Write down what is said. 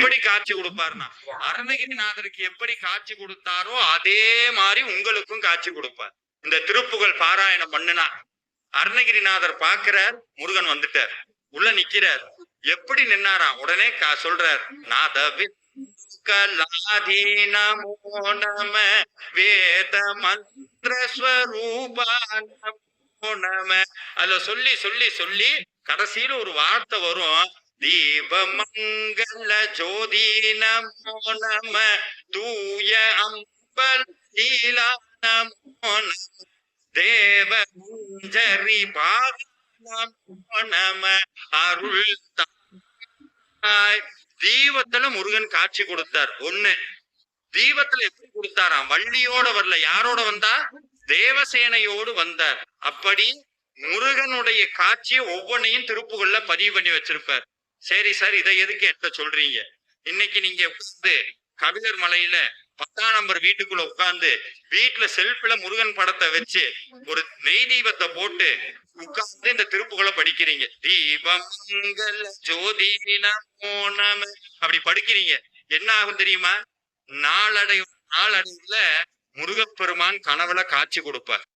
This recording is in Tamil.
எப்படி காட்சி கொடுப்பார்னா அருணகிரிநாதருக்கு எப்படி காட்சி கொடுத்தாரோ அதே மாதிரி உங்களுக்கும் காட்சி கொடுப்பார். இந்த திருப்புகழ் பாராயணம் பண்ணுனா அருணகிரிநாதர் பார்க்கிறார் முருகன் வந்துட்டார். உள்ள நிக்கிறார். எப்படி நின்னாராம் உடனே கா- சொல்றார் நாதவி கலாதீனமோ நம வேத மந்திர ஸ்வரூபா நமோ நம. அதுல சொல்லி சொல்லி சொல்லி கடைசியில ஒரு வார்த்தை வரும். தீபமங்கல ஜோதி நமோ நம தூய அம்பல் லீலா நமோ நம தேவ மஞ்சரி நமோ நம அருள் தீபத்துல முருகன் காட்சி கொடுத்தார். ஒண்ணு தீபத்துல எப்படி கொடுத்தாராம்? வள்ளியோட வரல யாரோட வந்தா? தேவசேனையோடு வந்தார். அப்படி முருகனுடைய காட்சியை ஒவ்வொன்னையும் திருப்புகள்ல பதிவு பண்ணி வச்சிருப்பார். சரி சார் இதை எதுக்கு எட்ட சொல்றீங்க? இன்னைக்கு நீங்க வந்து கபிலர் மலையில பத்தாம் நம்பர் வீட்டுக்குள்ள உட்கார்ந்து வீட்டுல செல்ஃப்ல முருகன் படத்தை வச்சு ஒரு நெய் தீபத்தை போட்டு உட்கார்ந்து இந்த திருப்புகளை படிக்கிறீங்க. தீபம் ஜோதி நம அப்படி படிக்கிறீங்க. என்ன ஆகும் தெரியுமா? நாளடை நாளடைவுல முருகப்பெருமான் கனவுல காட்சி கொடுப்பார்.